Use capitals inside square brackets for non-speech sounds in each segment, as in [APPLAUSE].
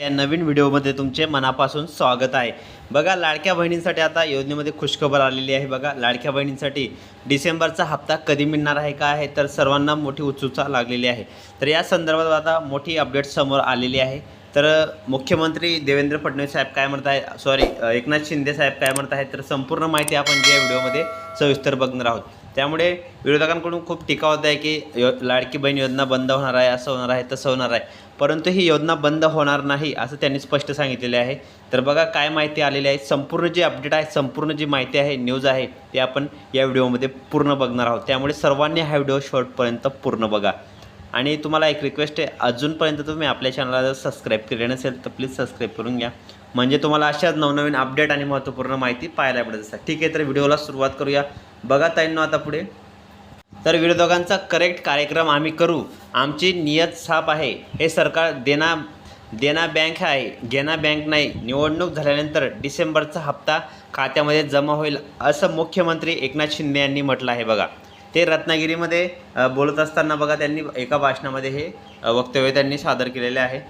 या नवीन व्हिडिओमध्ये तुमचे मनापासून स्वागत आहे. बघा लाडक्या बहिणींसाठी आता योजनेमध्ये खुशखबर आलेली आहे. बघा लाडक्या बहिणींसाठी डिसेंबरचा हप्ता कधी मिळणार आहे का आहे तर सर्वांना मोठी उत्सुकता लागलेली आहे. तर या संदर्भात आता मोठी अपडेट समोर आलेली आहे. तर मुख्यमंत्री देवेंद्र फडणवीस साहेब काय म्हणत आहे सॉरी एकनाथ शिंदे साहेब काय म्हणत आहेत तर संपूर्ण माहिती आपण या व्हिडिओमध्ये सविस्तर बघणार आहोत. त्यामुळे विरोधकांकडून खूप टीका होत आहे की यो लाडकी बहीण योजना बंद होणार आहे असं होणार आहे तसं होणार आहे. परंतु ही योजना बंद होणार नाही असं त्यांनी स्पष्ट सांगितलेले आहे. तर बघा काय माहिती आलेली आहे. संपूर्ण जी अपडेट आहे संपूर्ण जी माहिती आहे न्यूज आहे ते आपण या व्हिडिओमध्ये पूर्ण बघणार आहोत. त्यामुळे सर्वांनी हा व्हिडिओ शॉर्टपर्यंत पूर्ण बघा. आणि तुम्हाला एक रिक्वेस्ट आहे अजूनपर्यंत तुम्ही आपल्या चॅनलला जर सबस्क्राईब केले नसेल तर प्लीज सबस्क्राईब करून घ्या. म्हणजे तुम्हाला अशाच नवनवीन अपडेट आणि महत्त्वपूर्ण माहिती पाहायला मिळत असतात. ठीक आहे तर व्हिडिओला सुरुवात करूया. बघा ताईंनो आता पुढे. तर विरोधकांचा करेक्ट कार्यक्रम आम्ही करू. आमची नियत साफ आहे. हे सरकार देना देना बँक आहे. घेना बँक नाही. निवडणूक झाल्यानंतर डिसेंबरचा हप्ता खात्यामध्ये जमा होईल असं मुख्यमंत्री एकनाथ शिंदे यांनी म्हटलं आहे बघा. ते रत्नागिरीमध्ये बोलत असताना बघा त्यांनी एका भाषणामध्ये हे वक्तव्य त्यांनी सादर केलेले आहे.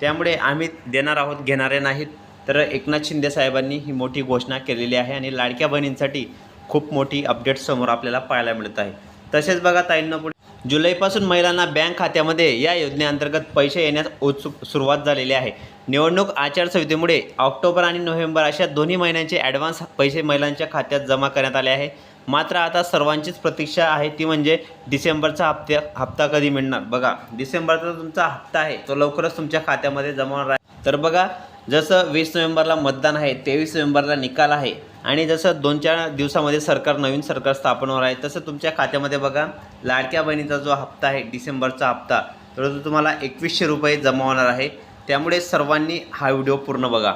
त्यामुळे आम्ही देणार आहोत घेणारे नाहीत. तर एकनाथ शिंदे साहेबांनी ही मोठी घोषणा केलेली आहे आणि लाडक्या बहिणींसाठी खूप मोठी अपडेट समोर आपल्याला पाहायला मिळत आहे. तसेच बघा ताईंना पुढे. जुलैपासून महिलांना बँक खात्यामध्ये या योजनेअंतर्गत पैसे येण्यास उत्सुक सुरुवात झालेली आहे. निवडणूक आचारसंहितेमुळे ऑक्टोबर आणि नोव्हेंबर अशा दोन्ही महिन्यांचे ॲडव्हान्स पैसे महिलांच्या खात्यात जमा करण्यात आले आहे. मात्र आता सर्वांचीच प्रतीक्षा आहे ती म्हणजे डिसेंबरचा हप्त्या हप्ता कधी मिळणार? बघा डिसेंबरचा तुमचा हप्ता आहे तो लवकरच तुमच्या खात्यामध्ये जमा होणार आहे. तर बघा जसं वीस नोव्हेंबरला मतदान आहे तेवीस नोव्हेंबरला निकाल आहे आणि जसं दोन चार दिवसामध्ये सरकार नवीन सरकार स्थापन होणार आहे तसं तुमच्या खात्यामध्ये बघा लाडक्या बहिणीचा जो हप्ता आहे डिसेंबरचा हप्ता तर तो तुम्हाला एकवीसशे रुपये जमा होणार आहे त्यामुळे सर्वांनी हा व्हिडिओ पूर्ण बघा.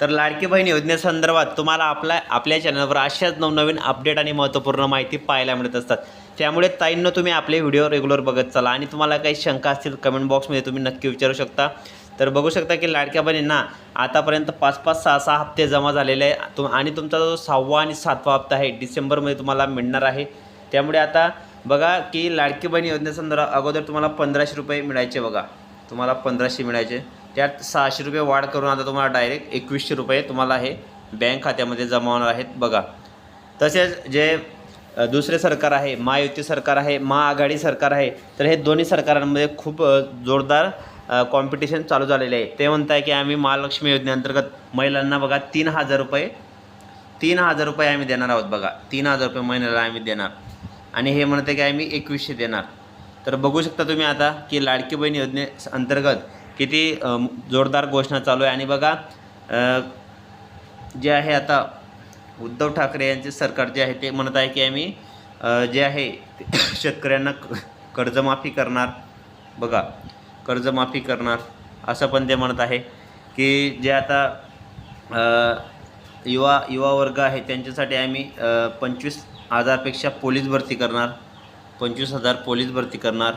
तर लाडकी बहीण योजनेसंदर्भात तुम्हाला आपल्या आपल्या चॅनलवर अशाच नवनवीन अपडेट आणि महत्त्वपूर्ण माहिती पाहायला मिळत असतात. त्यामुळे ताईंनं तुम्ही आपले व्हिडिओ रेग्युलर बघत चला आणि तुम्हाला काही शंका असतील कमेंट बॉक्समध्ये तुम्ही नक्की विचारू शकता. तर बघू शकता की लाडक्या बहिणींना आतापर्यंत पाच पाच सहा सहा हप्ते जमा झालेले आहे. तुम आणि तुमचा जो सहावा आणि सातवा हप्ता आहे डिसेंबरमध्ये तुम्हाला मिळणार आहे. त्यामुळे आता बघा की लाडकी बहीण योजनेसंदर्भात अगोदर तुम्हाला पंधराशे रुपये मिळायचे बघा. तुम्हाला पंधराशे मिळायचे. त्यात सहाशे रुपये वाढ करून आता तुम्हाला डायरेक्ट एकवीसशे रुपये तुम्हाला हे बँक खात्यामध्ये जमा होणार आहेत बघा. तसेच जे दुसरे सरकार आहे महायुती सरकार आहे महाआघाडी सरकार आहे तर हे दोन्ही सरकारांमध्ये खूप जोरदार कॉम्पिटिशन चालू झालेले आहे. ते म्हणत आहे की आम्ही महालक्ष्मी योजनेअंतर्गत महिलांना बघा तीन हजार रुपये तीन हजार रुपये आम्ही देणार आहोत बघा. तीन हजार रुपये महिन्याला आम्ही देणार. आणि हे म्हणते की आम्ही एकवीसशे देणार. तर बघू शकता तुम्ही आता की लाडकी बहीण योजने अंतर्गत किती जोरदार घोषणा चालू आहे. आणि बघा जे आहे आता उद्धव ठाकरे यांचे सरकार जे आहे ते म्हणत आहे की आम्ही जे आहे [COUGHS] शेतकऱ्यांना क- कर्जमाफी करणार. बघा कर्जमाफी करणार असं पण ते म्हणत आहे की जे आता युवा युवा वर्ग आहे त्यांच्यासाठी आम्ही पंचवीस हजारपेक्षा पोलीस भरती करणार पंचवीस हजार पोलीस भरती करणार.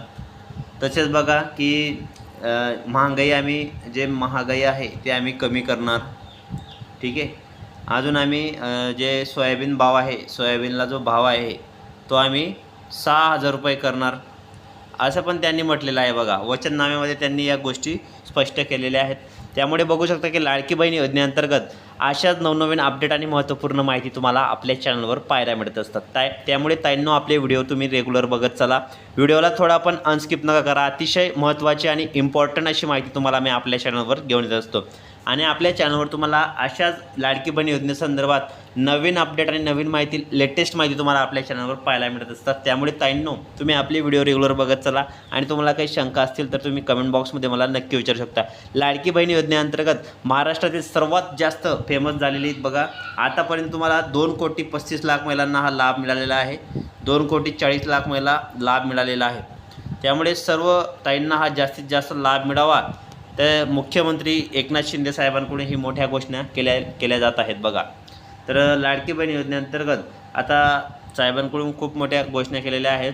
तसेच बघा की महागाई आम्ही जे महागाई आहे ते आम्ही कमी करणार. ठीक आहे? अजून आम्ही जे सोयाबीन भाव आहे सोयाबीनला जो भाव आहे तो आम्ही सहा हजार रुपये करणार. असं पण त्यांनी म्हटलेलं आहे बघा. वचननाम्यामध्ये त्यांनी या गोष्टी स्पष्ट केलेल्या आहेत. त्यामुळे बघू शकता की लाडकी बहीण योजनेअंतर्गत अशाच नवनवीन अपडेट आणि महत्त्वपूर्ण माहिती तुम्हाला आपल्या चॅनलवर पाहायला मिळत असतात. ताय त्यामुळे ताईंनो आपले व्हिडिओ तुम्ही रेग्युलर बघत चला. व्हिडिओला थोडा पण अनस्किप नका करा. अतिशय महत्त्वाची आणि इम्पॉर्टंट अशी माहिती तुम्हाला मी आपल्या चॅनलवर घेऊन येत असतो. आणि आपल्या चॅनलवर तुम्हाला अशाच लाडकी बहीण योजनेसंदर्भात नवीन अपडेट आणि नवीन माहिती लेटेस्ट माहिती तुम्हाला आपल्या चॅनलवर पाहायला मिळत असतात. त्यामुळे ताईंनो तुम्ही आपली व्हिडिओ रेग्युलर बघत चला. आणि तुम्हाला काही शंका असतील तर तुम्ही कमेंट बॉक्समध्ये मला नक्की विचारू शकता. लाडकी बहीण योजनेअंतर्गत महाराष्ट्रातील सर्वात जास्त फेमस झालेली बघा आतापर्यंत तुम्हाला दोन कोटी पस्तीस लाख महिलांना हा लाभ मिळालेला आहे. दोन कोटी चाळीस लाख महिला लाभ मिळालेला आहे. त्यामुळे सर्व ताईंना हा जास्तीत जास्त लाभ मिळावा. तर मुख्यमंत्री एकनाथ शिंदे साहेबांकडून ही मोठ्या घोषणा केल्या केल्या जात आहेत बघा. तर लाडकी बहीण योजनेअंतर्गत आता साहेबांकडून खूप मोठ्या घोषणा केलेल्या आहेत.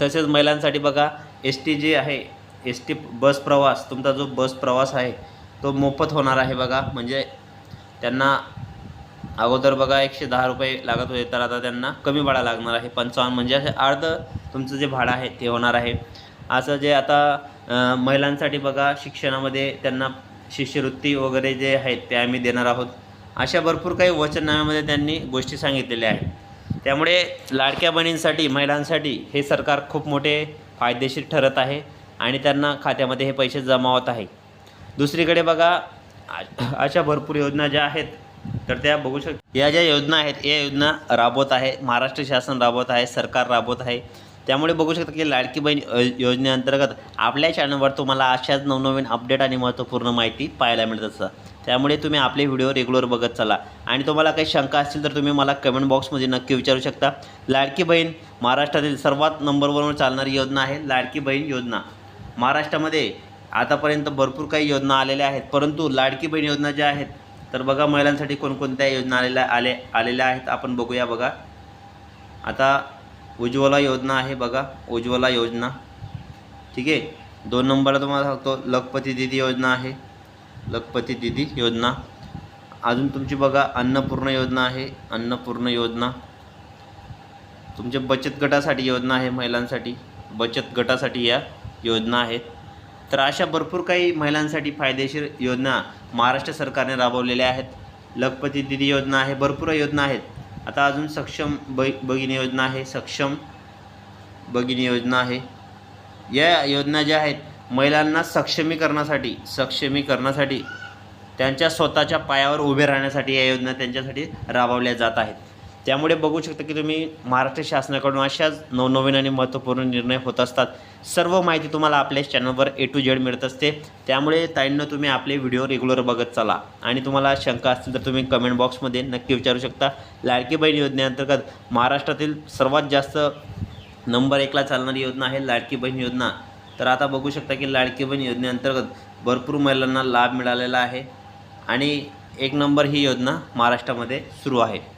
तसेच महिलांसाठी बघा एस टी जी आहे एस टी बस प्रवास तुमचा जो बस प्रवास आहे तो मोफत होणार आहे बघा. म्हणजे त्यांना अगोदर बघा एकशे दहा रुपये लागत होते तर आता त्यांना कमी भाडा लागणार आहे. पंचावन्न म्हणजे असे अर्ध तुमचं जे भाडं आहे ते होणार आहे. असं जे आता महिलांसाठी बघा शिक्षणामध्ये त्यांना शिष्यवृत्ती वगैरे जे आहेत ते आम्ही देणार आहोत. अशा भरपूर काही वचननाम्यामध्ये त्यांनी गोष्टी सांगितलेल्या आहेत. त्यामुळे लाडक्या बहिणींसाठी महिलांसाठी हे सरकार खूप मोठे फायदेशीर ठरत आहे आणि त्यांना खात्यामध्ये हे पैसे जमा होत आहे. दुसरीकडे बघा अशा भरपूर योजना ज्या आहेत तर त्या बघू शक या ज्या योजना आहेत या योजना राबवत आहे महाराष्ट्र शासन राबवत आहे सरकार राबवत आहे. त्यामुळे बघू शकता की लाडकी बहीण योजनेअंतर्गत आपल्या चॅनलवर तुम्हाला अशाच नवनवीन अपडेट आणि महत्त्वपूर्ण माहिती पाहायला मिळत असतं त्यामुळे तुम्ही आपले व्हिडिओ रेग्युलर बघत चला. आणि तुम्हाला काही शंका असतील तर तुम्ही मला कमेंट बॉक्समध्ये नक्की विचारू शकता. लाडकी बहीण महाराष्ट्रातील सर्वात नंबरवरून चालणारी योजना आहे लाडकी बहीण योजना. महाराष्ट्रामध्ये आतापर्यंत भरपूर काही योजना आलेल्या आहेत. परंतु लाडकी बहीण योजना ज्या आहेत तर बघा महिलांसाठी कोणकोणत्या योजना आलेल्या आले आलेल्या आहेत. आपण बघूया बघा. आता उज्ज्वला योजना आहे बघा उज्ज्वला योजना. ठीक आहे? दोन नंबरला तुम्हाला सांगतो लखपती दिदी योजना आहे. लखपती दिदी योजना. अजून तुमची बघा अन्नपूर्ण योजना आहे. अन्नपूर्ण योजना. तुमच्या बचत गटासाठी योजना आहे महिलांसाठी. बचत गटासाठी या योजना आहेत. तर अशा भरपूर काही महिलांसाठी फायदेशीर योजना महाराष्ट्र सरकारने राबवलेल्या आहेत. लखपती दिदी योजना आहे भरपूर योजना आहेत. आता अजून सक्षम ब भगिनी योजना आहे सक्षम भगिनी योजना आहे. या योजना ज्या आहेत महिलांना सक्षमीकरणासाठी सक्षमीकरणासाठी त्यांच्या स्वतःच्या पायावर उभे राहण्यासाठी या योजना त्यांच्यासाठी राबवल्या जात आहेत. त्यामुळे बघू शकता की तुम्ही महाराष्ट्र शासनाकडून अशाच नवनवीन आणि महत्त्वपूर्ण निर्णय होत असतात. सर्व माहिती तुम्हाला आपल्या चॅनलवर ए टू जेड मिळत असते. त्यामुळे ताईंनं तुम्ही आपले व्हिडिओ रेग्युलर बघत चला. आणि तुम्हाला शंका असतील तर तुम्ही कमेंट बॉक्समध्ये नक्की विचारू शकता. लाडकी बहीण योजनेअंतर्गत महाराष्ट्रातील सर्वात जास्त नंबर एकला चालणारी योजना आहे लाडकी बहीण योजना. तर आता बघू शकता की लाडकी बहीण योजनेअंतर्गत भरपूर महिलांना लाभ मिळालेला आहे. आणि एक नंबर ही योजना महाराष्ट्रामध्ये सुरू आहे.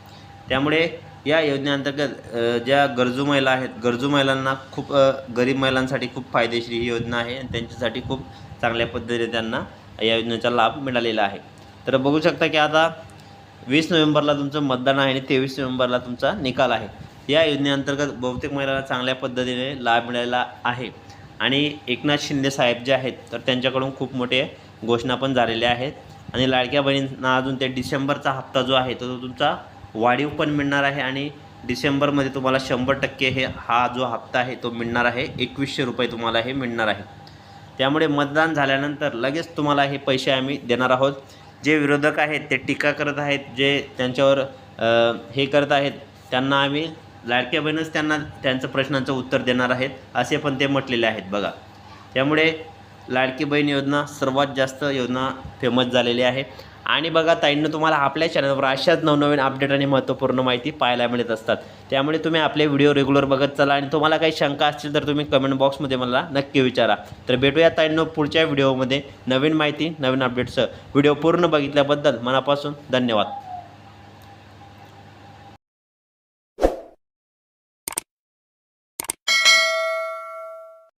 त्यामुळे या योजनेअंतर्गत ज्या गरजू महिला आहेत गरजू महिलांना खूप गरीब महिलांसाठी खूप फायदेशीर ही योजना आहे आणि त्यांच्यासाठी खूप चांगल्या पद्धतीने त्यांना या योजनेचा लाभ मिळालेला आहे. तर बघू शकता की आता वीस नोव्हेंबरला तुमचं मतदान आहे आणि तेवीस नोव्हेंबरला तुमचा निकाल आहे. या योजनेअंतर्गत बहुतेक महिलांना चांगल्या पद्धतीने लाभ मिळालेला आहे. आणि एकनाथ शिंदे साहेब जे आहेत तर त्यांच्याकडून खूप मोठे घोषणा पण झालेल्या आहेत. आणि लाडक्या बहिणींना अजून ते डिसेंबरचा हप्ता जो आहे तो तुमचा वाढीव पण मिळणार आहे आणि डिसेंबरमध्ये तुम्हाला शंभर टक्के हे हा जो हप्ता आहे तो मिळणार आहे. एकवीसशे रुपये तुम्हाला हे मिळणार आहे. त्यामुळे मतदान झाल्यानंतर लगेच तुम्हाला हे पैसे आम्ही देणार आहोत. जे विरोधक आहेत ते टीका करत आहेत जे त्यांच्यावर हे करत आहेत त्यांना आम्ही लाडक्या बहीणच त्यांना त्यांचं प्रश्नांचं उत्तर देणार आहेत. असे पण ते म्हटलेले आहेत बघा. त्यामुळे लाडकी बहीण योजना सर्वात जास्त योजना फेमस झालेली आहे. आणि बघा ताईंनं तुम्हाला आपल्या चॅनलवर अशाच नवनवीन अपडेट आणि महत्त्वपूर्ण माहिती पाहायला मिळत असतात. त्यामुळे तुम्ही आपले व्हिडिओ रेग्युलर बघत चला आणि तुम्हाला काही शंका असतील तर तुम्ही कमेंट बॉक्समध्ये मला नक्की विचारा. तर भेटूया ताईंनो पुढच्या व्हिडिओमध्ये नवीन माहिती नवीन अपडेट्सचं व्हिडिओ पूर्ण बघितल्याबद्दल मनापासून धन्यवाद.